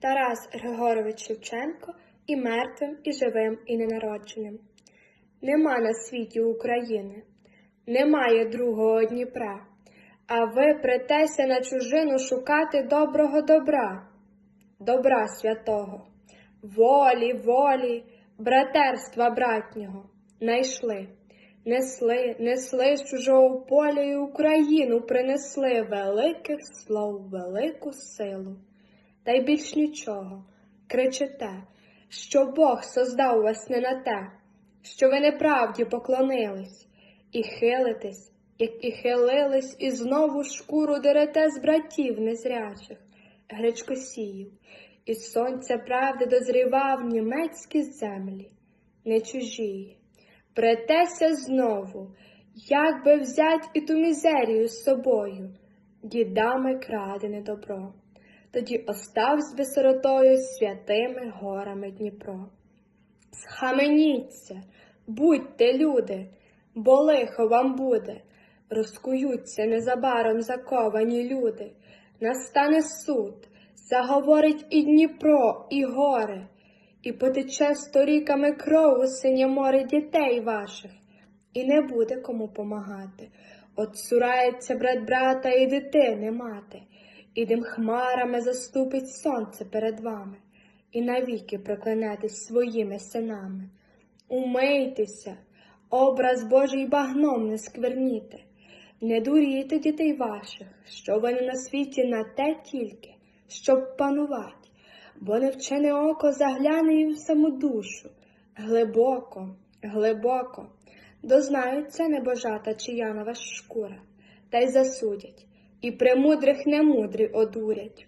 Тарас Григорович Шевченко і мертвим, і живим, і ненародженим. Нема на світі України, немає другого Дніпра, а ви претеся на чужину шукати доброго добра, добра святого, волі, волі, братерства братнього найшли. Несли, несли з чужого поля і Україну принесли великих слов, велику силу. Та й більш нічого. Кричите, що Бог создав вас не на те, що ви неправді поклонились, і хилитесь, як і хилились, і знову шкуру дерете з братів незрячих, гречкосіїв, і сонця правди дозрівав німецькі землі, не чужії. Претеся знову, як би взять і ту мізерію з собою, дідами крадене добро. Тоді оставсь би сиротою святими горами Дніпро. Схаменіться, будьте люди, бо лихо вам буде, розкуються незабаром заковані люди, настане суд, заговорить і Дніпро, і гори, і потече сторіками кров у синє море дітей ваших, і не буде кому помагати. От цурається брат брата і дитини мати, і дим хмарами заступить сонце перед вами, і навіки проклянетесь своїми синами. Умийтеся, образ Божий багном не скверніте, не дурійте дітей ваших, що вони на світі на те тільки, щоб панувати, бо невчене око загляне їм в саму душу, глибоко, глибоко, дознаються небожата чиянова шкура, та й засудять, і премудрих немудрі одурять.